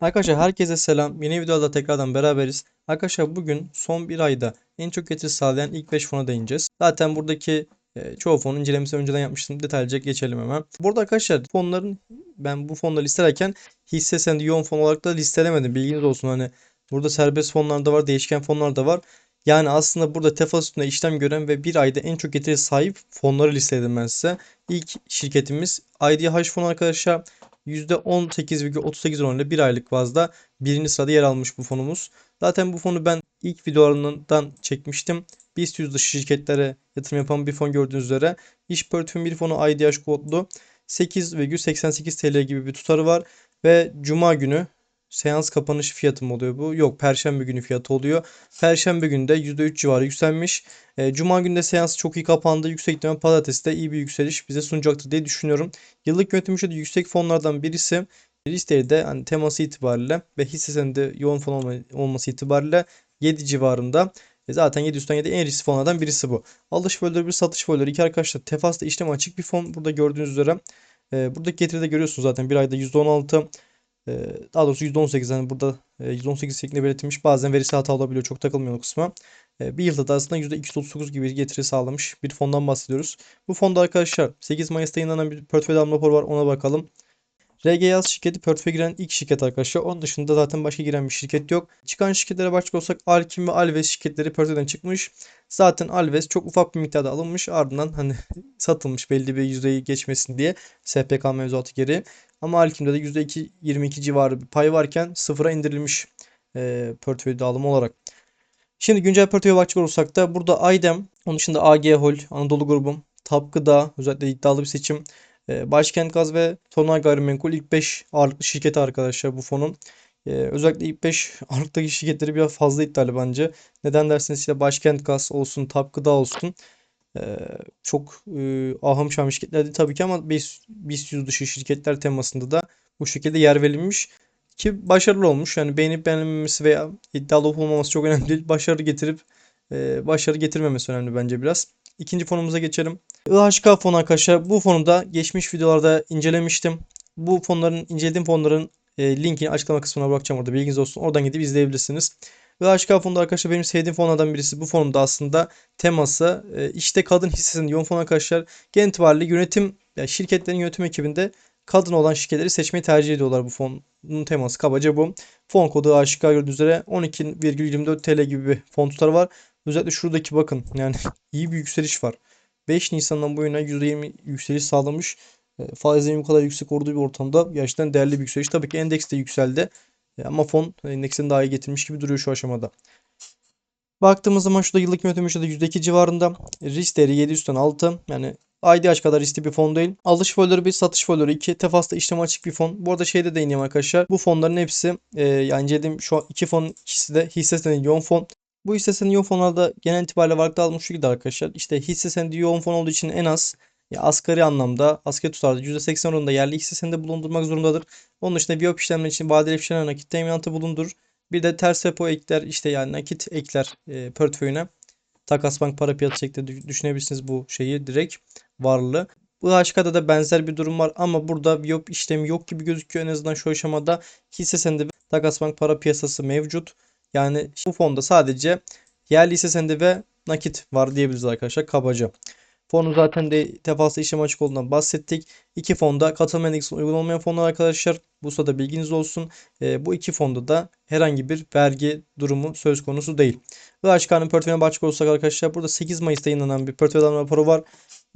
Arkadaşlar herkese selam. Yeni videoda tekrardan beraberiz. Arkadaşlar bugün son bir ayda en çok getiri sağlayan ilk 5 fona değineceğiz. Zaten buradaki e, çoğu fonun incelemesini önceden yapmıştım. Detaylıca geçelim hemen. Burada arkadaşlar fonların ben bu fonları listelerken hisse senedi yoğun fon olarak da listelemedim. Bilginiz olsun hani burada serbest fonlar da var, değişken fonlar da var. Yani aslında burada TEFAS üstünde işlem gören ve bir ayda en çok getiri sahip fonları listeledim ben size. İlk şirketimiz IDH fonu arkadaşlar. %18,38 oranıyla bir aylık bazda birinci sırada yer almış bu fonumuz. Zaten bu fonu ben ilk videolarından çekmiştim. BIST 100 dışı şirketlere yatırım yapan bir fon gördüğünüz üzere. İş portföyün bir fonu IDH kodlu 8,88 TL gibi bir tutarı var. Ve Cuma günü seans kapanış fiyatı mı oluyor bu? Yok Perşembe günü fiyatı oluyor. Perşembe günü de %3 civarı yükselmiş. E, Cuma günde seans çok iyi kapandı. Yüksek ihtimal pazartesi de iyi bir yükseliş bize sunacaktır diye düşünüyorum. Yıllık yönetim de yüksek fonlardan birisi. Listeyi de hani teması itibariyle ve hisse senedi yoğun fon olma, olması itibariyle 7 civarında. E zaten 700'den 7 en riskli fonlardan birisi bu. Alış bölüleri bir satış bölüleri. iki arkadaşlar Tefas'ta işlem açık bir fon. Burada gördüğünüz üzere. E, buradaki getiride görüyorsunuz zaten bir ayda %16 ee, daha doğrusu %18 yani burada e, %18 şeklinde belirtilmiş. Bazen verisi hata olabiliyor. Çok takılmıyor o kısma. Ee, bir yılda da aslında %239 gibi getiri sağlamış bir fondan bahsediyoruz. Bu fonda arkadaşlar 8 Mayıs'ta yayınlanan bir portföy alma raporu var. Ona bakalım. RG Yaz şirketi portföye giren ilk şirket arkadaşlar. Onun dışında zaten başka giren bir şirket yok. Çıkan şirketlere bakacak olsak Alkim ve Alves şirketleri portföyden çıkmış. Zaten Alves çok ufak bir miktarda alınmış. Ardından hani satılmış belli bir yüzdeyi geçmesin diye SPK mevzuatı geri. Ama Alkim'de de %2, 22 civarı bir pay varken sıfıra indirilmiş e, portföy dağılımı olarak. Şimdi güncel portföye bakacak olursak da burada Aydem, onun dışında AG Hol, Anadolu grubum, Tap Gıda, özellikle iddialı bir seçim. E, Başkent Gaz ve Tonay Gayrimenkul ilk 5 ağırlıklı şirketi arkadaşlar bu fonun. E, özellikle ilk 5 ağırlıktaki şirketleri biraz fazla iddialı bence. Neden derseniz işte Başkent Gaz olsun, Tap Gıda olsun. Ee, çok e, ahım şahım şirketler değil tabii ki ama BIST, BIST 100 dışı şirketler temasında da bu şekilde yer verilmiş. Ki başarılı olmuş. Yani beğenip beğenilmemesi veya iddialı olup olmaması çok önemli değil. Başarı getirip e, başarı getirmemesi önemli bence biraz. İkinci fonumuza geçelim. IHK fonu arkadaşlar. Bu fonu da geçmiş videolarda incelemiştim. Bu fonların, incelediğim fonların e, linkini açıklama kısmına bırakacağım orada bilginiz olsun. Oradan gidip izleyebilirsiniz. Ve HK fonda arkadaşlar benim sevdiğim fonlardan birisi. Bu fonun da aslında teması e, işte kadın hissesinin yoğun fon arkadaşlar. Genel itibariyle yönetim yani şirketlerin yönetim ekibinde kadın olan şirketleri seçmeyi tercih ediyorlar bu fonun teması. Kabaca bu. Fon kodu HK gördüğünüz üzere 12,24 TL gibi bir fon tutarı var. Özellikle şuradaki bakın yani iyi bir yükseliş var. 5 Nisan'dan bu yana %20 yükseliş sağlamış. E, faizlerin bu kadar yüksek olduğu bir ortamda gerçekten değerli bir yükseliş. Tabii ki endeks de yükseldi. E, ama fon endeksini daha iyi getirmiş gibi duruyor şu aşamada. Baktığımız zaman şurada yıllık yönetim şurada %2 civarında. Risk değeri 700'den 6. Yani IDH kadar riskli bir fon değil. Alış folyoları 1, satış folyoları 2. Tefas'ta işlem açık bir fon. Bu arada şeyde değineyim arkadaşlar. Bu fonların hepsi e, yani dediğim şu an iki fon ikisi de hisse senedi yoğun fon. Bu hisse senedi yoğun fonlarda genel itibariyle varlıkta almış şu şekilde arkadaşlar. İşte hisse senedi yoğun fon olduğu için en az ya asgari anlamda asgari tutarda %80 oranında yerli hisse senedi bulundurmak zorundadır. Onun dışında biyop işlemler için vadeli işlemler nakit teminatı bulundur. Bir de ters repo ekler işte yani nakit ekler e, portföyüne. Takas bank para piyasası şeklinde düşünebilirsiniz bu şeyi direkt varlığı. Bu HK'da da benzer bir durum var ama burada biyop işlemi yok gibi gözüküyor en azından şu aşamada. Hisse senedi takas bank para piyasası mevcut. Yani bu fonda sadece yerli hisse senedi ve nakit var diyebiliriz arkadaşlar kabaca. Fonu zaten de defasında işlem açık olduğundan bahsettik. İki fonda katılma endeksi uygun olmayan fonlar arkadaşlar. Bu sırada bilginiz olsun. E, bu iki fonda da herhangi bir vergi durumu söz konusu değil. IHK'nın portföyüne bakacak olursak arkadaşlar burada 8 Mayıs'ta yayınlanan bir portföy raporu var.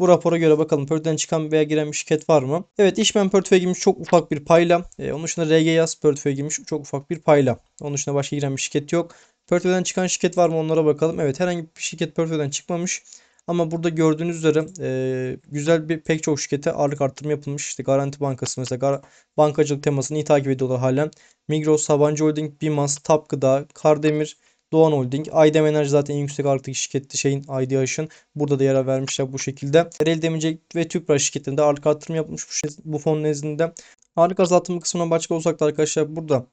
Bu rapora göre bakalım portföyden çıkan veya giren bir şirket var mı? Evet işmen portföye girmiş çok ufak bir payla. E, onun dışında RG Yaz portföye girmiş çok ufak bir payla. Onun dışında başka giren bir şirket yok. Portföyden çıkan şirket var mı onlara bakalım. Evet herhangi bir şirket portföyden çıkmamış. Ama burada gördüğünüz üzere e, güzel bir pek çok şirkete ağırlık arttırma yapılmış. İşte Garanti Bankası mesela gar bankacılık temasını iyi takip ediyorlar halen. Migros, Sabancı Holding, Bimas, Tap Gıda, Kardemir, Doğan Holding, Aydem Enerji zaten en yüksek ağırlıktaki şirketti şeyin IDH'ın. Burada da yer vermişler bu şekilde. Erel Demircilik ve Tüpraş şirketlerinde ağırlık arttırma yapmış bu, bu fon nezdinde. Ağırlık azaltımı kısmına başka olsak da arkadaşlar burada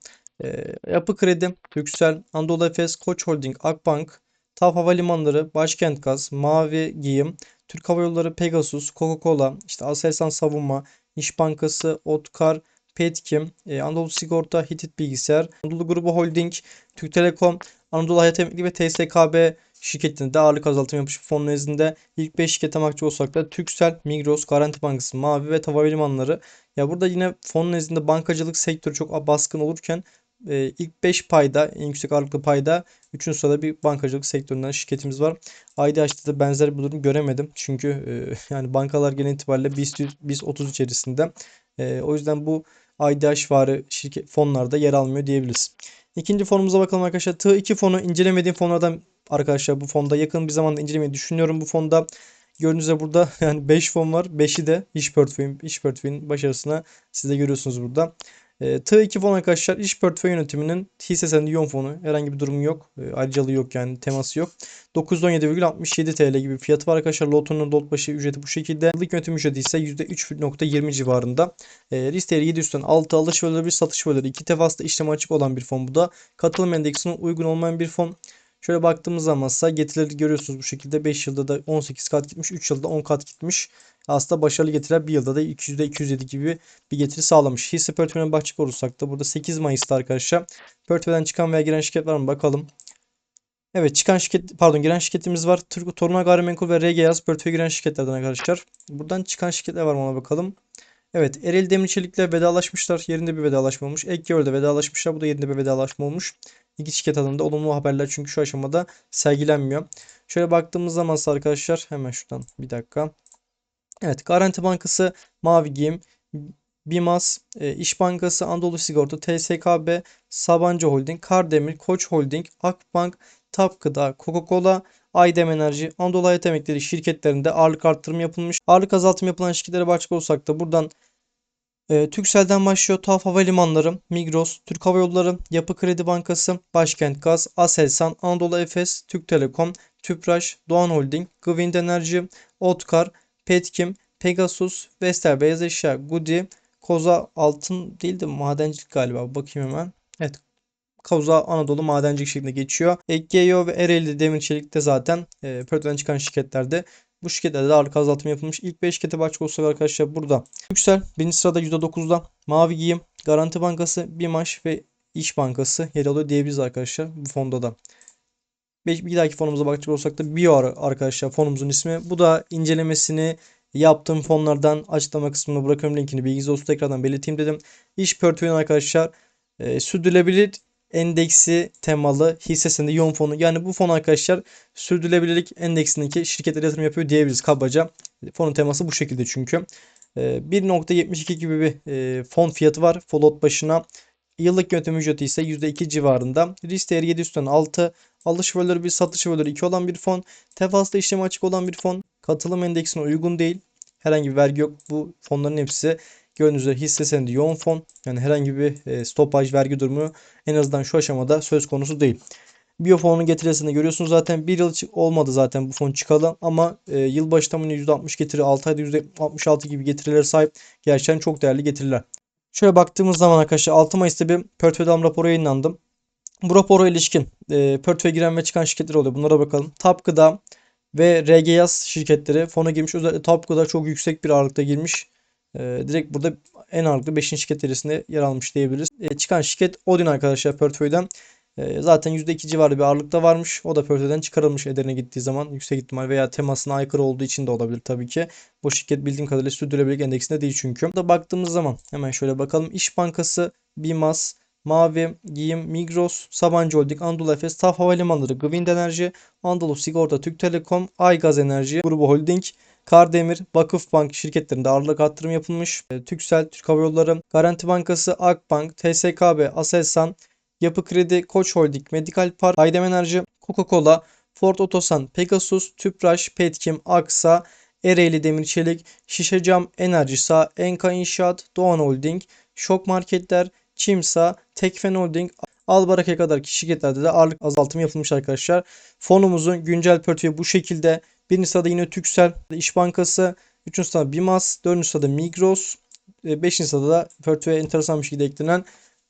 e, Yapı Kredi, Türksel, Anadolu Efes, Koç Holding, Akbank, TAV Havalimanları, Başkent Gaz, Mavi Giyim, Türk Hava Yolları, Pegasus, Coca-Cola, işte Aselsan Savunma, İş Bankası, Otkar, Petkim, Anadolu Sigorta, Hitit Bilgisayar, Anadolu Grubu Holding, Türk Telekom, Anadolu Hayat Emekli ve TSKB şirketinde ağırlık azaltım yapmış fon nezdinde ilk 5 şirkete mahcup olsak da Türksel, Migros, Garanti Bankası, Mavi ve Tava Limanları. Ya burada yine fon nezdinde bankacılık sektörü çok baskın olurken e, ilk 5 payda en yüksek ağırlıklı payda 3. sırada bir bankacılık sektöründen şirketimiz var. IDH'da da benzer bir durum göremedim. Çünkü e, yani bankalar genel itibariyle BIST, BIST 30 içerisinde. E, o yüzden bu IDH varı şirket fonlarda yer almıyor diyebiliriz. İkinci fonumuza bakalım arkadaşlar. T2 fonu incelemediğim fonlardan arkadaşlar bu fonda yakın bir zamanda incelemeyi düşünüyorum bu fonda. Gördüğünüz üzere burada yani 5 fon var. 5'i de iş portföyün, iş portföyün başarısına siz de görüyorsunuz burada. E, T2 fon arkadaşlar iş portföy yönetiminin hisse senedi yoğun fonu. Herhangi bir durum yok. E, ayrıcalığı yok yani teması yok. 917,67 TL gibi fiyatı var arkadaşlar. Lotonun lot başı ücreti bu şekilde. Yıllık yönetim ücreti ise %3.20 civarında. E, risk değeri 700'den 6 alış bölüleri bir satış bölüleri 2 tefaslı işlem açık olan bir fon bu da. Katılım endeksine uygun olmayan bir fon. Şöyle baktığımız zaman ise getirileri görüyorsunuz bu şekilde 5 yılda da 18 kat gitmiş 3 yılda 10 kat gitmiş. Aslında başarılı getiriler bir yılda da 200'de 207 gibi bir getiri sağlamış. Hisse portföyüne bakacak olursak da burada 8 Mayıs'ta arkadaşlar portföyden çıkan veya giren şirket var mı bakalım. Evet çıkan şirket pardon giren şirketimiz var. Türk Toruna Gayrimenkul ve RG Yaz portföye giren şirketlerden arkadaşlar. Buradan çıkan şirketler var mı ona bakalım. Evet Erel Demir Çelik'le vedalaşmışlar. Yerinde bir vedalaşma olmuş. Ekgör'de vedalaşmışlar. Bu da yerinde bir vedalaşma olmuş. İki şirket adında olumlu haberler çünkü şu aşamada sergilenmiyor. Şöyle baktığımız zaman arkadaşlar hemen şuradan bir dakika. Evet Garanti Bankası, Mavi Giyim, Bimas, e, İş Bankası, Anadolu Sigorta, TSKB, Sabancı Holding, Kardemir, Koç Holding, Akbank, Tap Coca-Cola, Aydem Enerji, Anadolu Hayat Emekleri şirketlerinde ağırlık arttırım yapılmış. Ağırlık azaltım yapılan şirketlere başka olsak da buradan e, Türkcell'den başlıyor. Tuhaf Havalimanları, Migros, Türk Hava Yolları, Yapı Kredi Bankası, Başkent Gaz, Aselsan, Anadolu Efes, Türk Telekom, Tüpraş, Doğan Holding, Gwind Enerji, Otkar, Petkim, Pegasus, Vestel Beyaz Eşya, Gudi, Koza Altın değil de madencilik galiba. Bakayım hemen. Evet. Koza Anadolu madencilik şeklinde geçiyor. EGEO ve Ereğli Demir Çelik de zaten e, Pört'ten çıkan şirketlerde. Bu şirketlerde de ağırlık azaltımı yapılmış. İlk 5 şirkete bakacak olsak arkadaşlar burada. Yüksel birinci sırada %9'da. Mavi Giyim, Garanti Bankası, Bimaş ve İş Bankası yer alıyor diyebiliriz arkadaşlar bu fonda da. Bir dahaki fonumuza bakacak olsak da Bio arkadaşlar fonumuzun ismi. Bu da incelemesini yaptığım fonlardan açıklama kısmına bırakıyorum linkini. Bilginiz olsun tekrardan belirteyim dedim. İş portföyün arkadaşlar e, sürdürülebilir endeksi temalı hisse senedi yoğun fonu. Yani bu fon arkadaşlar sürdürülebilirlik endeksindeki şirketlere yatırım yapıyor diyebiliriz kabaca. Fonun teması bu şekilde çünkü. 1.72 e, gibi bir e, fon fiyatı var. Folot başına. Yıllık yönetim ücreti ise %2 civarında. Risk değeri 700'den 6. Alış bölüleri bir satış bölüleri 2 olan bir fon. Tefaslı işlemi açık olan bir fon. Katılım endeksine uygun değil. Herhangi bir vergi yok. Bu fonların hepsi gördüğünüz üzere hisse senedi yoğun fon. Yani herhangi bir e, stopaj vergi durumu en azından şu aşamada söz konusu değil. Biyofonun getirisini görüyorsunuz zaten. Bir yıl olmadı zaten bu fon çıkalı ama e, yılbaşı tamamı %60 getiri 6 ayda %66 gibi getirilere sahip. Gerçekten çok değerli getiriler. Şöyle baktığımız zaman arkadaşlar 6 Mayıs'ta bir portföy raporu yayınlandı. Bu rapora ilişkin e, portföye giren ve çıkan şirketler oluyor. Bunlara bakalım. Tap Gıda ve RG Yaz şirketleri fona girmiş. Özellikle Tap Gıda çok yüksek bir ağırlıkta girmiş. E, direkt burada en ağırlıklı 5. şirket içerisinde yer almış diyebiliriz. E, çıkan şirket Odin arkadaşlar portföyden. E, zaten %2 civarı bir ağırlıkta varmış. O da portföyden çıkarılmış ederine gittiği zaman yüksek ihtimal veya temasına aykırı olduğu için de olabilir tabii ki. Bu şirket bildiğim kadarıyla sürdürülebilirlik endeksinde değil çünkü. Burada baktığımız zaman hemen şöyle bakalım. İş Bankası, BİMAS, Mavi, Giyim, Migros, Sabancı Holding, Anadolu Efes, TAF Havalimanları, Gwind Enerji, Anadolu Sigorta, Türk Telekom, Aygaz Enerji, Grubu Holding, Kardemir, Vakıfbank şirketlerinde ağırlık arttırım yapılmış. E, Türksel, Türk Hava Yolları, Garanti Bankası, Akbank, TSKB, Aselsan, Yapı Kredi, Koç Holding, Medical Park, Aydem Enerji, Coca-Cola, Ford Otosan, Pegasus, Tüpraş, Petkim, Aksa, Ereğli Demir Çelik, Şişe Cam, Enerjisa, Enka İnşaat, Doğan Holding, Şok Marketler, Çimsa, Tekfen Holding, Albarak'a kadar şirketlerde de ağırlık azaltımı yapılmış arkadaşlar. Fonumuzun güncel portföyü bu şekilde. Birinci sırada yine Türksel, İş Bankası, üçüncü sırada Bimas, dördüncü sırada Migros, beşinci sırada da portföye enteresan bir şekilde eklenen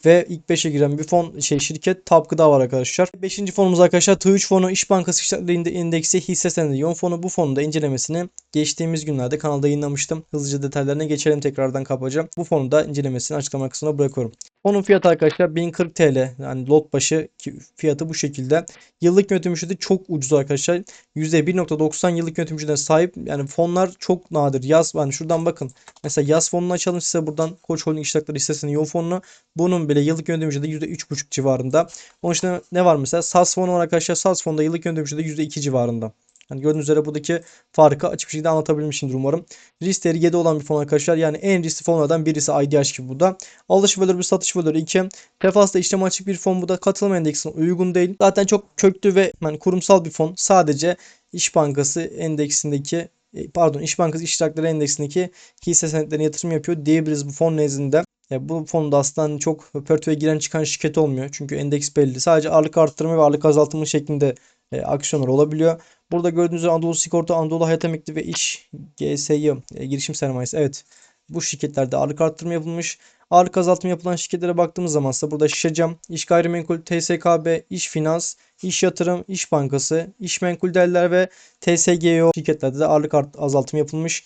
ve ilk 5'e giren bir fon şey şirket Top Gıda var arkadaşlar. 5. fonumuz arkadaşlar T3 fonu İş Bankası İşletmeleri İndeksi hisse senedi yoğun fonu bu fonun da incelemesini geçtiğimiz günlerde kanalda yayınlamıştım. Hızlıca detaylarına geçelim tekrardan kabaca. Bu fonu da incelemesini açıklama kısmına bırakıyorum. Fonun fiyatı arkadaşlar 1040 TL. Yani lot başı fiyatı bu şekilde. Yıllık yönetim ücreti çok ucuz arkadaşlar. %1.90 yıllık yönetim ücretine sahip. Yani fonlar çok nadir. Yaz yani şuradan bakın. Mesela yaz fonunu açalım size buradan Koç Holding İşletmeleri hissesinin yoğun fonunu. Bunun bile yıllık yönetim ücreti %3.5 civarında. Onun için ne var mesela? SAS fonu var arkadaşlar. SAS fonda yıllık yönetim ücreti %2 civarında. Yani gördüğünüz üzere buradaki farkı açık bir şekilde anlatabilmişimdir umarım. Risk değeri 7 olan bir fon arkadaşlar. Yani en riskli fonlardan birisi IDH gibi bu da. Alış bölür bir satış bölür 2. Tefas'ta işlem açık bir fon bu da katılım endeksine uygun değil. Zaten çok köklü ve yani kurumsal bir fon. Sadece İş Bankası endeksindeki e, pardon İş Bankası iştirakları endeksindeki hisse senetlerine yatırım yapıyor diyebiliriz bu fon nezdinde. Ya bu fonda aslında hani çok portföye giren çıkan şirket olmuyor. Çünkü endeks belli. Sadece ağırlık arttırma ve ağırlık azaltımı şeklinde e, aksiyonlar olabiliyor. Burada gördüğünüz üzere Anadolu Sigorta, Anadolu Hayat Emekli ve İş GSY e, girişim sermayesi. Evet. Bu şirketlerde ağırlık arttırma yapılmış. Ağırlık azaltımı yapılan şirketlere baktığımız zaman ise burada Şişecam, İş Gayrimenkul, TSKB, İş Finans, İş Yatırım, İş Bankası, İş Menkul Değerler ve TSGO şirketlerde de ağırlık azaltımı yapılmış.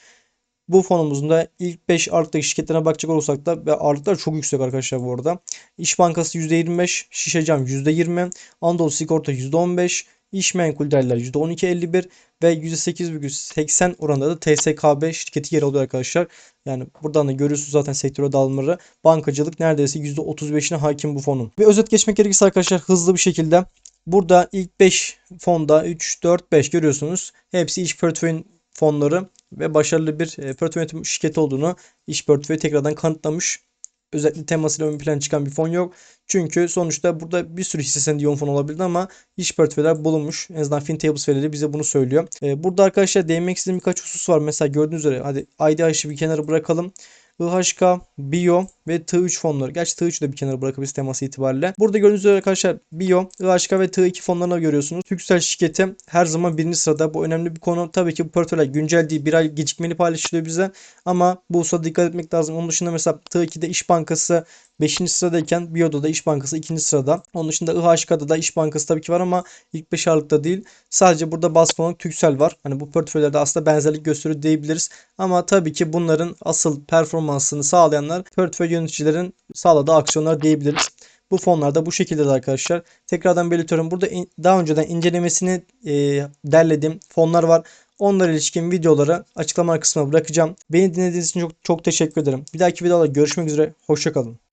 Bu fonumuzun da ilk 5 ağırlıktaki şirketlerine bakacak olursak da ve ağırlıklar çok yüksek arkadaşlar bu arada. İş Bankası %25, Şişecam %20, Anadolu Sigorta %15, İş Menkul Değerler %12.51 ve %8,80 oranında da TSKB şirketi yer alıyor arkadaşlar. Yani buradan da görüyorsunuz zaten sektöre dağılımları. Bankacılık neredeyse %35'ine hakim bu fonun. Bir özet geçmek gerekirse arkadaşlar hızlı bir şekilde. Burada ilk 5 fonda 3, 4, 5 görüyorsunuz. Hepsi iş portföyün fonları ve başarılı bir e, portföy yönetim şirketi olduğunu iş portföyü tekrardan kanıtlamış. Özellikle temasıyla ön plan çıkan bir fon yok. Çünkü sonuçta burada bir sürü hisse senedi yoğun fon olabilir ama iş portföyler bulunmuş. En azından FinTables verileri bize bunu söylüyor. Ee, burada arkadaşlar değinmek istediğim birkaç husus var. Mesela gördüğünüz üzere hadi IDH'ı bir kenara bırakalım. IHK, Bio ve T3 fonları. Gerçi T3'ü de bir kenara bırakabiliriz teması itibariyle. Burada gördüğünüz üzere arkadaşlar Bio, IHK ve T2 fonlarını görüyorsunuz. Türksel şirketi her zaman birinci sırada. Bu önemli bir konu. Tabii ki bu portföyler güncel değil. Bir ay gecikmeli paylaşılıyor bize. Ama bu hususa dikkat etmek lazım. Onun dışında mesela T2'de İş Bankası 5. sıradayken Bio'da da İş Bankası 2. sırada. Onun dışında IHK'da da İş Bankası tabii ki var ama ilk 5 ağırlıkta değil. Sadece burada bas fonu Türksel var. Hani bu portföylerde aslında benzerlik gösteriyor diyebiliriz. Ama tabii ki bunların asıl performansını sağlayanlar portföy yöneticilerin sağladığı aksiyonlar diyebiliriz. Bu fonlarda bu şekilde de arkadaşlar. Tekrardan belirtiyorum. Burada in- daha önceden incelemesini e, derlediğim fonlar var. Onlara ilişkin videoları açıklama kısmına bırakacağım. Beni dinlediğiniz için çok çok teşekkür ederim. Bir dahaki videoda görüşmek üzere. Hoşçakalın.